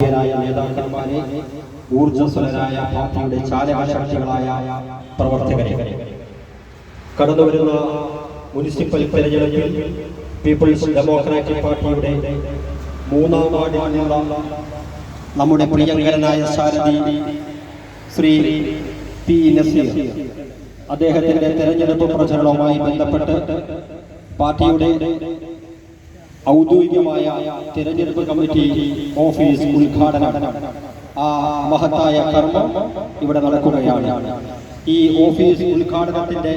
നേതാക്കന്മാരെ ഊർജസ്വലരായ പാർട്ടിയുടെ ചാലകശക്തികളായ പ്രവർത്തകരെ. കടന്നുവരുന്ന മുനിസിപ്പൽ തെരഞ്ഞെടുപ്പിൽ പീപ്പിൾസ് ഡെമോക്രാറ്റിക് പാർട്ടിയുടെ മൂന്നാം വാർഡിൽ നമ്മുടെ പ്രിയങ്കരനായ സാരഥി ശ്രീ പി നസീർ അദ്ദേഹത്തിന്റെ തെരഞ്ഞെടുപ്പ് പ്രചരണവുമായി ബന്ധപ്പെട്ട് പാർട്ടിയുടെ ഔദ്യോഗികമായ തിരഞ്ഞെടുപ്പ് കമ്മിറ്റി ഓഫീസ് ഉദ്ഘാടനം. ആ മഹത്തായ കർമ്മം ഇവിടെ നടക്കുകയാണ്. ഈ ഓഫീസ് ഉദ്ഘാടനത്തിന്റെ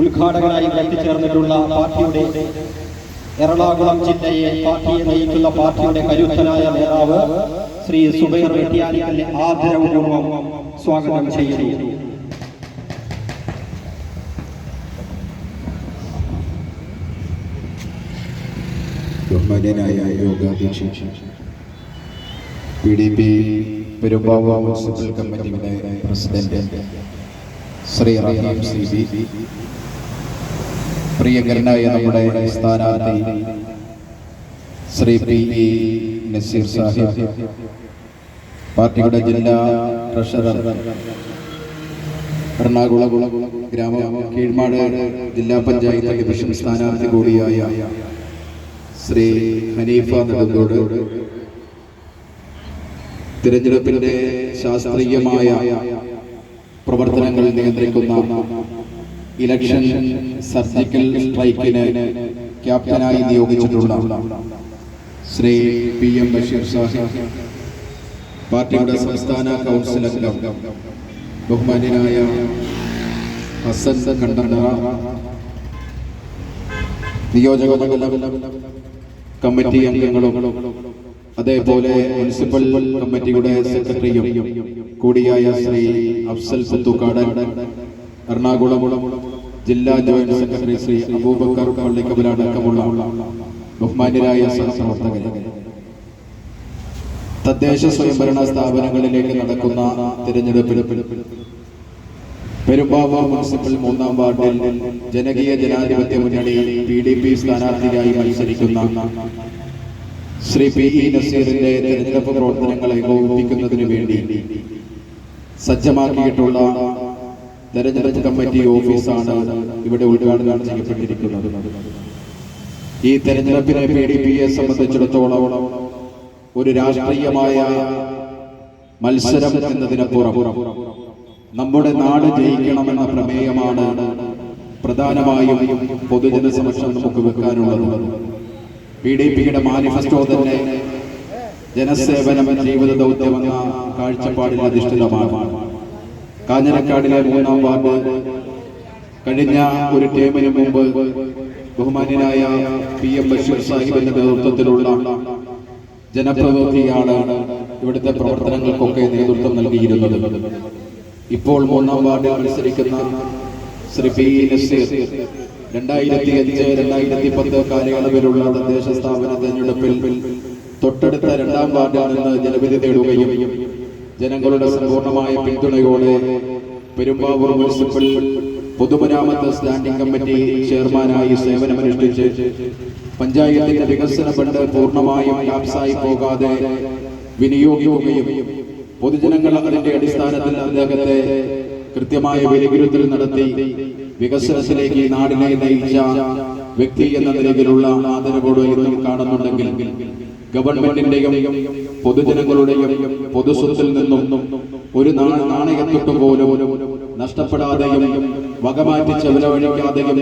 ഉദ്ഘാടകനായി എത്തിച്ചേർന്നിട്ടുള്ള പാർട്ടിയുടെ എറണാകുളം ജില്ലയെ പാർട്ടിയെ നയിക്കുന്ന പാർട്ടിയുടെ കരുത്തനായ നേതാവ് ശ്രീ സുബൈർ വെട്ടിയാലിക്കലിനെ ആദരപൂർവം സ്വാഗതം ചെയ്യുന്നു. ബഹുമാന്യനായ യോഗാധ്യക്ഷൻ P D P Perumbavoor municipal കമ്മിറ്റിയുടെ president Shri Rahim C B പ്രിയങ്കരനായ നമ്മുടെ സ്ഥാനാർത്ഥി ശ്രീ പി ഇ നസീർ സാഹിബ് പാർട്ടിയുടെ ജില്ലാ ട്രഷറർ എറണാകുളം ഗ്രാമ കീഴ്മാട് ജില്ലാ പഞ്ചായത്ത് ഡിവിഷൻ സ്ഥാനാർത്ഥി കൂടിയായ ശ്രീ ഹനീഫ നെടുങ്കോട് തിരഞ്ഞെടുപ്പിന്റെ ശാസ്ത്രീയമായ പ്രവർത്തനങ്ങൾ നിയന്ത്രിക്കുന്ന ഇലക്ഷൻ സർജിക്കൽ സ്ട്രൈക്കിന് ക്യാപ്റ്റനായി നിയോഗിച്ചിട്ടുള്ള ശ്രീ പി എം ബഷീർ സാഹിബ് പാർട്ടിയുടെ സംസ്ഥാന കൗൺസിൽ അംഗം ബഹുമാന്യനായ ഹസൻ കണ്ടന നിയോജക മണ്ഡലം കമ്മിറ്റി അംഗങ്ങളും അതേപോലെ മുനിസിപ്പൽ കമ്മിറ്റിയുടെ സെക്രട്ടറിയും കൂടിയായ ശ്രീ അഫ്സൽ പുത്തുക്കാടൻ എറണാകുളം ജില്ലാ ജോയിന്റ് സെക്രട്ടറി ശ്രീ അബൂബക്കർ പള്ളിക്കബലടക്കമുള്ള ബഹുമാന്യരായ സഹപ്രവർത്തകർ. തദ്ദേശ സ്വയംഭരണ സ്ഥാപനങ്ങളിലേക്ക് നടക്കുന്ന തിരഞ്ഞെടുപ്പിൽ പെരുമ്പാവൂർ മുനിസിപ്പൽ മൂന്നാം വാർഡിൽ ജനകീയ ജനാധിപത്യ മുന്നണി പി ഡി പി സ്ഥാനാർത്ഥിയായി മത്സരിക്കുന്ന ശ്രീ പി ഇ നസീറിന്റെ തെരഞ്ഞെടുപ്പ് പ്രവർത്തനങ്ങളെ ഏകോപിപ്പിക്കുന്നതിന് വേണ്ടി സജ്ജമാക്കിയിട്ടുള്ള തെരഞ്ഞെടുപ്പ് കമ്മിറ്റി ഓഫീസാണ് ഇവിടെ ഉദ്ഘാടനം ചെയ്യപ്പെട്ടിരിക്കുന്നത്. ഈ തെരഞ്ഞെടുപ്പിനെ പി ഡി പിയെ സംബന്ധിച്ചിടത്തോളം ഒരു രാഷ്ട്രീയമായ മത്സരം എന്നതിനപ്പുറം നമ്മുടെ നാട് ജയിക്കണമെന്ന പ്രമേയമാണ് പ്രധാനമായും പൊതുജന സമക്ഷം നമുക്ക് വെക്കാനുള്ളത്. പി ഡി പിയുടെ മാനിഫെസ്റ്റോ തന്നെ ജനസേവനം ജീവിത ദൗത്യമെന്ന കാഴ്ചപ്പാടിൽ അധിഷ്ഠിതമാണ്. കാഞ്ഞിരക്കാടിലെ മൂന്നാം വാർഡ് കഴിഞ്ഞ ഒരു ടേമിന് മുമ്പ് ബഹുമാന്യനായ പി എം ബഷീർ സാഹിബിന്റെ നേതൃത്വത്തിലുള്ള ജനപ്രതിനിധിയാണ് ഇവിടുത്തെ പ്രവർത്തനങ്ങൾക്കൊക്കെ നേതൃത്വം നൽകിയിരുന്നത്. ഇപ്പോൾ മൂന്നാം വാർഡിൽ മത്സരിക്കുന്ന ശ്രീ പി നസീർ രണ്ടായിരത്തി അഞ്ച് രണ്ടായിരത്തി പത്ത് കാലയളവിലുള്ള തദ്ദേശ സ്ഥാപന തെരഞ്ഞെടുപ്പിൽ തൊട്ടടുത്ത രണ്ടാം വാർഡിൽ നിന്ന് ജനവിധി തേടുകയും ജനങ്ങളുടെ സമ്പൂർണമായ പിന്തുണയോടെ പെരുമ്പാവൂർ മുനിസിപ്പൽ പൊതുമരാമത്ത് സ്റ്റാൻഡിംഗ് കമ്മിറ്റി ചെയർമാനായി സേവനമനുഷ്ഠിച്ച് പഞ്ചായത്തിന്റെ വികസന ഫണ്ട് പൂർണമായും ലാപ്സായി പോകാതെ വിനിയോഗിക്കുകയും പൊതുജനങ്ങൾ അതിന്റെ അടിസ്ഥാനത്തിൽ അദ്ദേഹത്തെ കൃത്യമായ വിലയിരുത്തൽ നടത്തി വികസനത്തിലേക്ക് നാടിനെ നയിച്ച വ്യക്തി എന്ന നിലയിലുള്ള ആദരവോട് ഇന്നും കാണുന്നുണ്ടെങ്കിൽ ഗവൺമെന്റിന്റെയും പൊതുജനങ്ങളുടെയും പൊതുസ്വത്തിൽ നിന്നും ഒരു നാണയത്തൊട്ട് പോലും നഷ്ടപ്പെടാതെയും വകമാറ്റി ചെലവഴിക്കാതെയും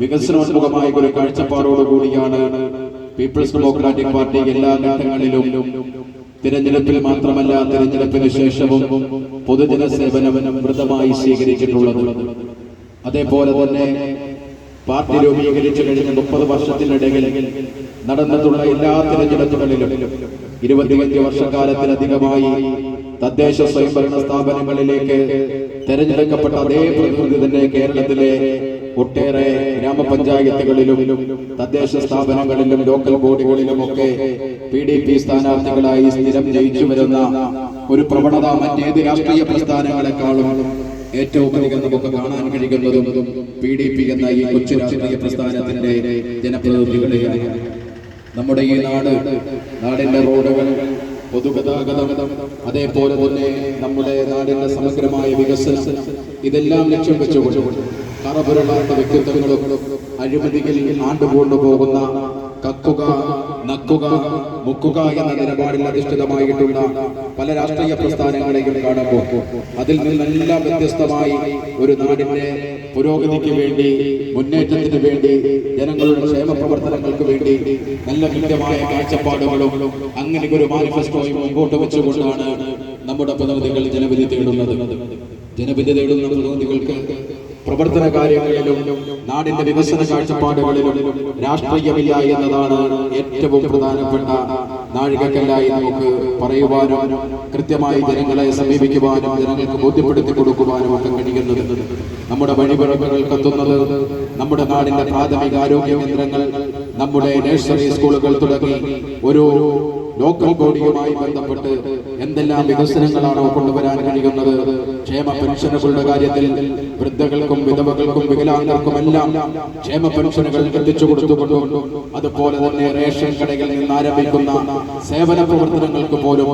വികസനോത്മുഖമായ ഒരു കാഴ്ചപ്പാടോടുകൂടിയാണ് പീപ്പിൾസ് ഡെമോക്രാറ്റിക് പാർട്ടി എല്ലാ ഘട്ടങ്ങളിലും തിരഞ്ഞെടുപ്പിൽ മാത്രമല്ല തിരഞ്ഞെടുപ്പിന് ശേഷവും പൊതുജന സേവനം വൃതമായി സ്വീകരിച്ചിട്ടുള്ളത്. അതേപോലെ തന്നെ പാർട്ടി രൂപീകരിച്ചു കഴിഞ്ഞ മുപ്പത് വർഷത്തിനിടയിൽ നടന്നിട്ടുള്ള എല്ലാ തിരഞ്ഞെടുപ്പുകളിലും ഇരുപത്തിയഞ്ച് വർഷക്കാലത്തിലധികമായി തദ്ദേശ സ്വയംഭരണ സ്ഥാപനങ്ങളിലേക്ക് തെരഞ്ഞെടുക്കപ്പെട്ട അതേ പ്രതിനിധി തന്നെ കേരളത്തിലെ ഒട്ടേറെ ഗ്രാമപഞ്ചായത്തുകളിലും തദ്ദേശ സ്ഥാപനങ്ങളിലും ലോക്കൽ ബോഡികളിലുമൊക്കെ പി ഡി പി സ്ഥാനാർത്ഥികളായി സ്ഥിരം ജയിച്ചു വരുന്ന ഒരു പ്രവണത മറ്റേത് രാഷ്ട്രീയ പ്രസ്ഥാനങ്ങളെക്കാളും ഏറ്റവും അധികം നമുക്ക് കാണാൻ കഴിയുന്നതും പി ഡി പി എന്ന ഈ കൊച്ചു രാഷ്ട്രീയ പ്രസ്ഥാനത്തിന്റെ ജനപ്രതിനിധികളെയാണ് നമ്മുടെ ഈ നാട് നാടിന്റെ റോഡുകൾ പൊതുഗതാഗതം അതേപോലെ തന്നെ നമ്മുടെ നാടിന്റെ സമഗ്രമായ വികസനം. ഇതെല്ലാം ലക്ഷ്യം വെച്ചുകൊണ്ട് കറപുരളാത്ത വ്യക്തിത്വങ്ങളും അഴിമതിയിൽ ആണ്ടുകൊണ്ടു പോകുന്ന കക്കുക നക്കുക മുക്കുക എന്ന നിലപാടിൽ അധിഷ്ഠിതമായിട്ടുള്ള പല രാഷ്ട്രീയ പ്രസ്ഥാനങ്ങളെയും കാണുമ്പോൾ അതിൽ നിന്നെല്ലാം വ്യത്യസ്തമായി ഒരു നാടിന്റെ പുരോഗതിക്ക് വേണ്ടി മുന്നേറ്റത്തിന് വേണ്ടി ജനങ്ങളുടെ ക്ഷേമ പ്രവർത്തനങ്ങൾക്ക് വേണ്ടി നല്ല കൃത്യമായ കാഴ്ചപ്പാടുകളും അങ്ങനെ ഒരു മാനിഫെസ്റ്റോയും മുമ്പോട്ട് വെച്ചുകൊണ്ടാണ് നമ്മുടെ പ്രതിനിധികൾ ജനവിധി തേടുന്നത്. ജനവിധി തേടുന്ന പ്രതിനിധികൾക്ക് പ്രവർത്തന കാര്യങ്ങളിലും നാടിന്റെ വികസന കാഴ്ചപ്പാടുകളിലും രാഷ്ട്രീയമില്ല എന്നതാണ് ഏറ്റവും പ്രധാനപ്പെട്ട നാഴികക്കല്ലായി നമുക്ക് പറയുവാനും കൃത്യമായി ജനങ്ങളെ സമീപിക്കുവാനും ജനങ്ങൾക്ക് ബോധ്യപ്പെടുത്തി കൊടുക്കുവാനും ഒക്കെ കഴിയുന്നത് നമ്മുടെ വഴിപിറവുകൾ കത്തുന്നത് നമ്മുടെ നാടിന്റെ പ്രാഥമിക ആരോഗ്യ കേന്ദ്രങ്ങൾ നമ്മുടെ നഴ്സറി സ്കൂളുകൾ തുടങ്ങി ഒരു ലോക്കൽ ബോഡിയുമായി ബന്ധപ്പെട്ട് എന്തെല്ലാം വികസനങ്ങളാണോ കൊണ്ടുവരാൻ കഴിയുന്നത്? ക്ഷേമ പെൻഷനുകളുടെ കാര്യത്തിൽ വൃദ്ധകൾക്കും വിധവകൾക്കും വികലാംഗർക്കും എല്ലാം ക്ഷേമ പെൻഷനുകൾ എത്തിച്ചു കൊടുത്തുകൊണ്ടും അതുപോലെ തന്നെ റേഷൻ കടകളിൽ നിന്ന് ആരംഭിക്കുന്ന സേവന പ്രവർത്തനങ്ങൾക്ക് പോലും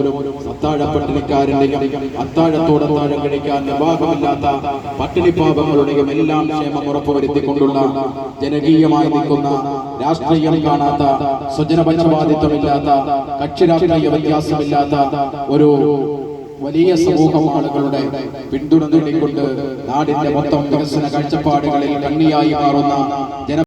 അത്താഴ പട്ടിണിക്കാരന്റെയും അത്താഴത്തോടെ താഴെ കഴിക്കാൻ നിർവാഹമില്ലാത്ത പട്ടിണിപ്പാപങ്ങളുടെയും എല്ലാം ക്ഷേമം ഉറപ്പുവരുത്തിക്കൊണ്ടുള്ള ജനകീയമായി നിൽക്കുന്ന രാഷ്ട്രീയം കാണാത്ത സ്വജനപക്ഷപാതിത്വമില്ലാത്ത കക്ഷി രാഷ്ട്രീയ വ്യത്യാസമില്ലാത്ത ഒരു വലിയ സമൂഹം ആളുകളുടെ പിന്തുണ നേടിക്കൊണ്ട് നാടിന്റെ മൊത്തം വികസന കാഴ്ചപ്പാടുകളിൽ കണ്ണിയായി മാറുന്ന ജന